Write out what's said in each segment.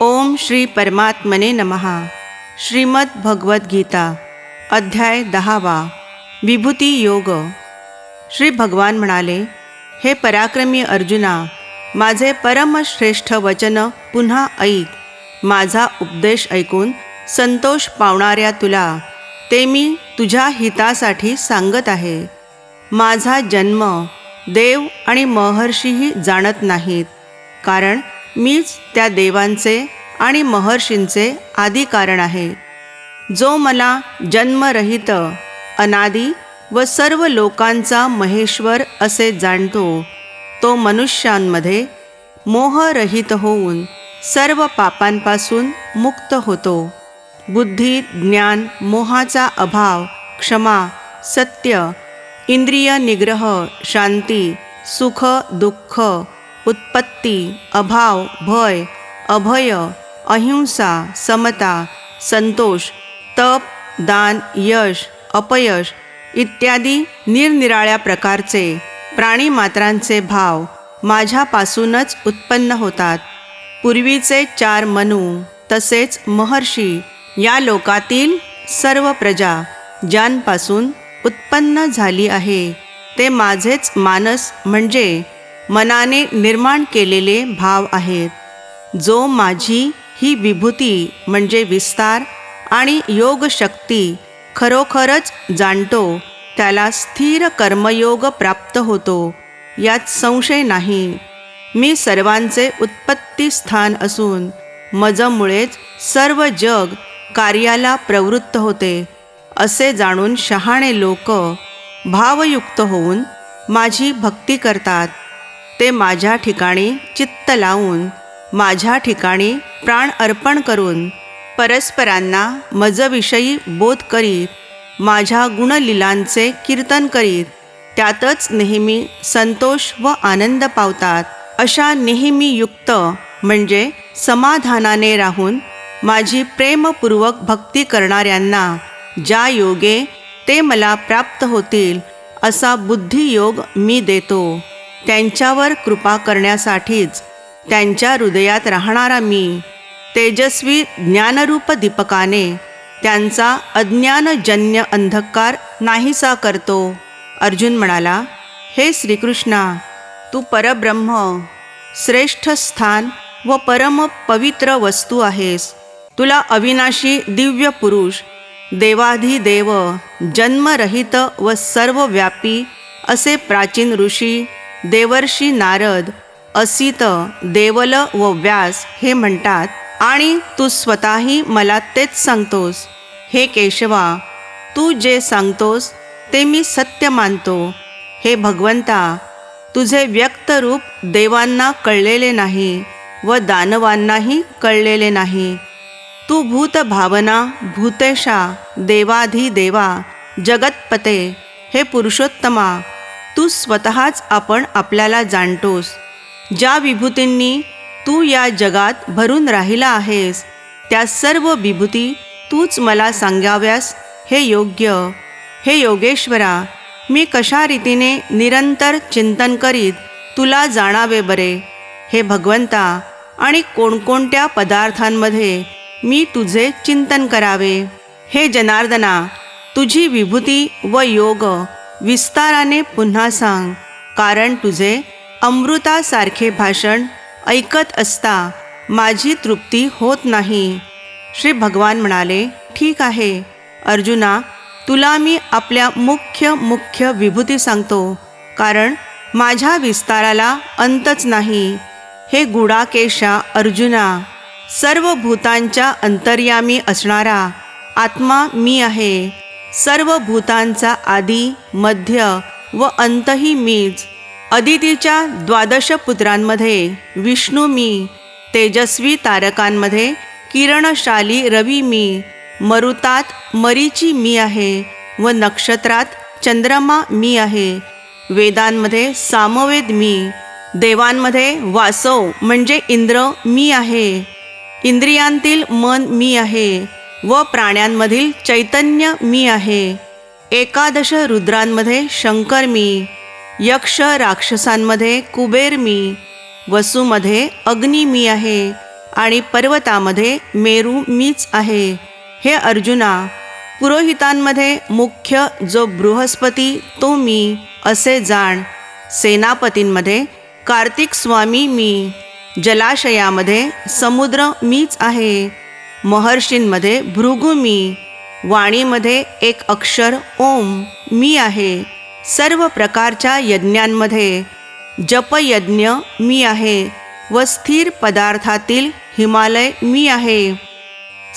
ओम श्री परमात्मने नमहा श्रीमद भगवद्गीता अध्याय दहावा विभूती योग. श्री भगवान म्हणाले हे पराक्रमी अर्जुना माझे परमश्रेष्ठ वचन पुन्हा ऐक. माझा उपदेश ऐकून संतोष पावणाऱ्या तुला ते मी तुझ्या हितासाठी सांगत आहे. माझा जन्म देव आणि महर्षीही जाणत नाहीत. कारण मीच त्या देवांचे आणि महर्षींचे आदी कारण आहे. जो मला जन्मरहित अनादी व सर्व लोकांचा महेश्वर असे जाणतो तो मनुष्यांमध्ये मोहरहित होऊन सर्व पापांपासून मुक्त होतो. बुद्धी ज्ञान मोहाचा अभाव क्षमा सत्य इंद्रिय निग्रह शांती सुख दुःख उत्पत्ती अभाव भय अभय अहिंसा समता संतोष तप दान यश अपयश इत्यादी निरनिराळ्या प्रकारचे प्राणीमात्रांचे भाव माझ्यापासूनच उत्पन्न होतात. पूर्वीचे चार मनू तसेच महर्षी या लोकातील सर्व प्रजा ज्यांपासून उत्पन्न झाली आहे ते माझेच मानस म्हणजे मनाने निर्माण केलेले भाव आहेत. जो माझी ही विभूती म्हणजे विस्तार आणि योगशक्ती खरोखरच जाणतो त्याला स्थिर कर्मयोग प्राप्त होतो यात संशय नाही. मी सर्वांचे उत्पत्ती स्थान असून मजमुळेच सर्व जग कार्याला प्रवृत्त होते. असे जाणून शहाणे लोक भावयुक्त होऊन माझी भक्ती करतात. ते माझ्या ठिकाणी चित्त लावून माझ्या ठिकाणी प्राण अर्पण करून परस्परांना मजविषयी बोध करीत माझ्या गुणलीलांचे कीर्तन करीत त्यातच नेहमी संतोष व आनंद पावतात. अशा नेहमी युक्त म्हणजे समाधानाने राहून माझी प्रेमपूर्वक भक्ती करणाऱ्यांना ज्या योगे ते मला प्राप्त होतील असा बुद्धियोग मी देतो. त्यांच्यावर कृपा करण्यासाठीच त्यांच्या हृदयात राहणारा मी तेजस्वी ज्ञानरूप दीपकाने त्यांचा अज्ञानजन्य अंधकार नाहीसा करतो. अर्जुन म्हणाला हे श्रीकृष्णा तू परब्रह्म श्रेष्ठ स्थान व परम पवित्र वस्तू आहेस. तुला अविनाशी दिव्य पुरुष देवाधिदेव जन्मरहित व सर्वव्यापी असे प्राचीन ऋषी देवर्षी नारद असित देवल व व्यास हे म्हणतात आणि तू स्वतःही मला तेच सांगतोस. हे केशवा तू जे सांगतोस ते मी सत्य मानतो. हे भगवंता तुझे व्यक्त रूप देवांना कळलेले नाही व दानवांनाही कळलेले नाही. तू भूत भावना भूतेशा देवाधिदेवा जगतपते हे पुरुषोत्तमा तू स्वतःच आपण आपल्याला जाणतोस. ज्या विभूतींनी तू या जगात भरून राहिला आहेस त्या सर्व विभूती तूच मला सांगाव्यास हे योग्य. हे योगेश्वरा मी कशा रीतीने निरंतर चिंतन करीत तुला जाणावे बरे? हे भगवंता आणि कोणकोणत्या पदार्थांमध्ये मी तुझे चिंतन करावे? हे जनार्दना तुझी विभूती व योग विस्ताराने पुन्हा सांग कारण तुझे अमृतासारखे भाषण ऐकत असता माझी तृप्ती होत नाही. श्री भगवान म्हणाले ठीक आहे. अर्जुना तुला मी आपल्या मुख्य मुख्य विभूती सांगतो कारण माझ्या विस्ताराला अंतच नाही. हे गुडाकेशा अर्जुना सर्व भूतांच्या अंतर्यामी असणारा आत्मा मी आहे. सर्व भूतांचा आदी मध्य व अंतही मीच अदितीच्या द्वादश पुत्रांमध्ये विष्णू मी तेजस्वी तारकांमध्ये किरणशाली रवी मी मरुतात मरीची मी आहे व नक्षत्रात चंद्रमा मी आहे वेदांमध्ये सामवेद मी देवांमध्ये वासव म्हणजे इंद्र मी आहे इंद्रियांतील मन मी आहे व प्राण्यांमधील चैतन्य मी आहे. एकादश रुद्रांमध्ये शंकर मी यक्ष राक्षसांमध्ये कुबेर मी वसूमध्ये अग्नी मी आहे आणि पर्वतामध्ये मेरू मीच आहे. हे अर्जुना पुरोहितांमध्ये मुख्य जो बृहस्पती तो मी असे जाण सेनापतींमध्ये कार्तिक स्वामी मी जलाशयामध्ये समुद्र मीच आहे. महर्षींमध्ये भृगु मी वाणीमध्ये एक अक्षर ओम मी आहे. सर्व प्रकारच्या यज्ञांमध्ये जपयज्ञ मी आहे व स्थिर पदार्थातील हिमालय मी आहे.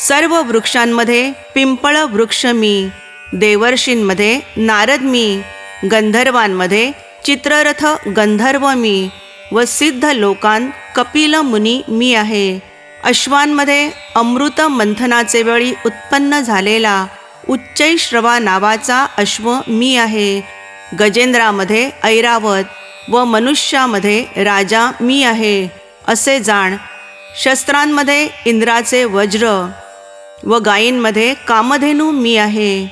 सर्व वृक्षांमध्ये पिंपळ वृक्ष मी देवर्षींमध्ये नारद मी गंधर्वांमध्ये चित्ररथ गंधर्व मी व सिद्ध लोकांत कपिल मुनी मी आहे. अश्वांमध्ये अमृत मंथनाचे वेळी उत्पन्न झालेला उच्चैश्रवा नावाचा अश्व मी आहे. गजेंद्रामध्ये ऐरावत व मनुष्यामध्ये राजा मी आहे असे जाण. शस्त्रांमध्ये इंद्राचे वज्र व गायींमध्ये कामधेनू मी आहे.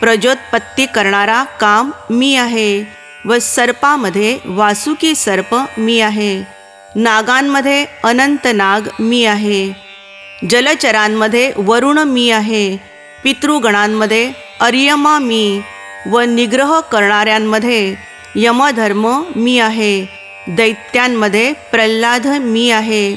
प्रजोत्पत्ती करणारा काम मी आहे व सर्पामध्ये वासुकी सर्प मी आहे. नागांमध्ये अनंत नाग मी आहे. जलचरांमध्ये वरुण मी आहे. पितृगणांमध्ये अर्यमा मी व निग्रह करणाऱ्यांमध्ये यमधर्म मी आहे. दैत्यांमध्ये प्रल्हाद मी आहे.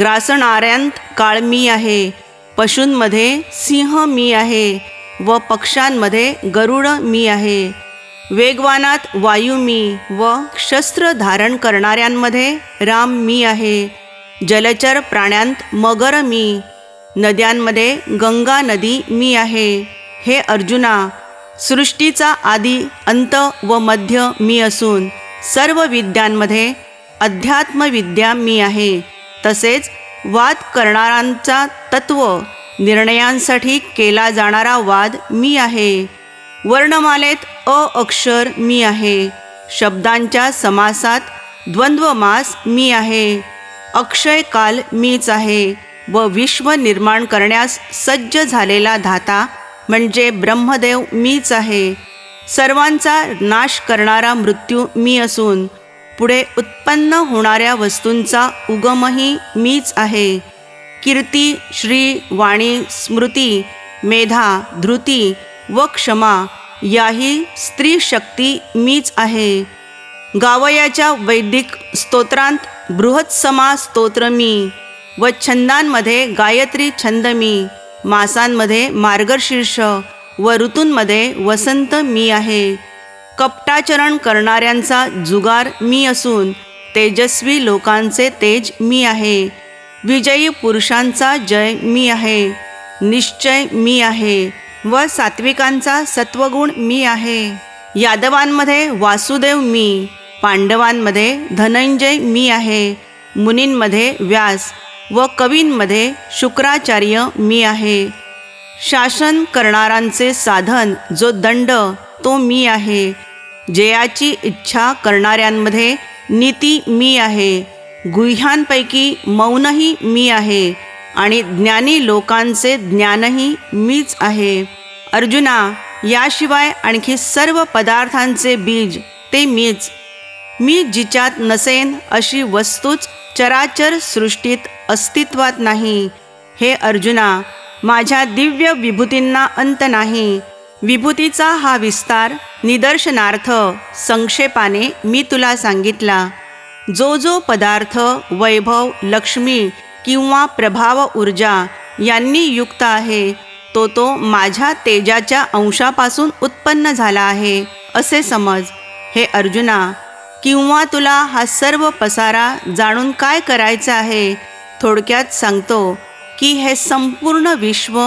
ग्रासणाऱ्यांत काळ मी आहे. पशूंमध्ये सिंह मी आहे व पक्ष्यांमध्ये गरुड मी आहे. वेगवानात वायू मी व शस्त्र धारण करणाऱ्यांमध्ये राम मी आहे. जलचर प्राण्यांत मगर मी. नद्यांमध्ये गंगा नदी मी आहे. हे अर्जुना सृष्टीचा आदी अंत व मध्य मी असून सर्व विद्यांमध्ये अध्यात्मविद्या मी आहे. तसेच वाद करणाऱ्यांचा तत्व निर्णयांसाठी केला जाणारा वाद मी आहे. वर्णमालेत अ अक्षर मी आहे. शब्दांच्या समासात द्वंद्वमास मी आहे. अक्षय काल मीच आहे व विश्व निर्माण करण्यास सज्ज झालेला धाता म्हणजे ब्रह्मदेव मीच आहे. सर्वांचा नाश करणारा मृत्यू मी असून पुढे उत्पन्न होणाऱ्या वस्तूंचा उगमही मीच आहे. कीर्ती श्री वाणी स्मृती मेधा धृती व क्षमा याही स्त्री शक्ती मीच आहे. गावयाच्या वैदिक स्तोत्रांत बृहत्समा स्तोत्र मी. व छंदांमध्ये गायत्री छंद मी. मासांमध्ये मार्गशीर्ष. व ऋतूंमध्ये वसंत मी आहे. कपटाचरण करणाऱ्यांचा जुगार मी असून तेजस्वी लोकांचे तेज मी आहे. विजयी पुरुषांचा जय मी आहे. निश्चय मी आहे. व सात्विकांचा सत्वगुण मी आहे. यादवांमध्ये वासुदेव मी पांडवांमध्ये धनंजय मी आहे मुनींमध्ये व्यास व कवींमध्ये शुक्राचार्य मी आहे. शासन करणारांचे साधन जो दंड तो मी आहे. जयाची इच्छा करणाऱ्यांमध्ये नीती मी आहे. गुह्यांपैकी मौनही मी आहे आणि ज्ञानी लोकांचे ज्ञानही मीच आहे. अर्जुना याशिवाय आणखी सर्व पदार्थांचे बीज ते मीच. मी जिच्यात नसेन अशी वस्तूच चराचर सृष्टीत अस्तित्वात नाही. हे अर्जुना माझ्या दिव्य विभूतींना अंत नाही. विभूतीचा हा विस्तार निदर्शनार्थ संक्षेपाने मी तुला सांगितला. जो जो पदार्थ वैभव लक्ष्मी किंवा प्रभाव ऊर्जा यांनी युक्त आहे तो तो माझ्या तेजाच्या अंशापासून उत्पन्न झाला आहे असे समज. हे अर्जुना किंवा तुला हा सर्व पसारा जाणून काय करायचं आहे? थोडक्यात सांगतो की हे संपूर्ण विश्व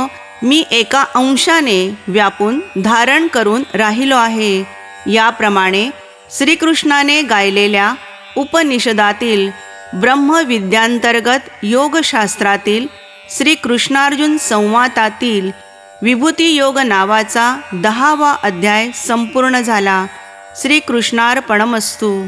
मी एका अंशाने व्यापून धारण करून राहिलो आहे. याप्रमाणे श्रीकृष्णाने गायलेल्या उपनिषदातील ब्रह्मविद्यांतर्गत योगशास्त्रातील श्रीकृष्णार्जुन संवादातील विभूती योग नावाचा दहावा अध्याय संपूर्ण झाला. श्रीकृष्णार्पणमस्तू.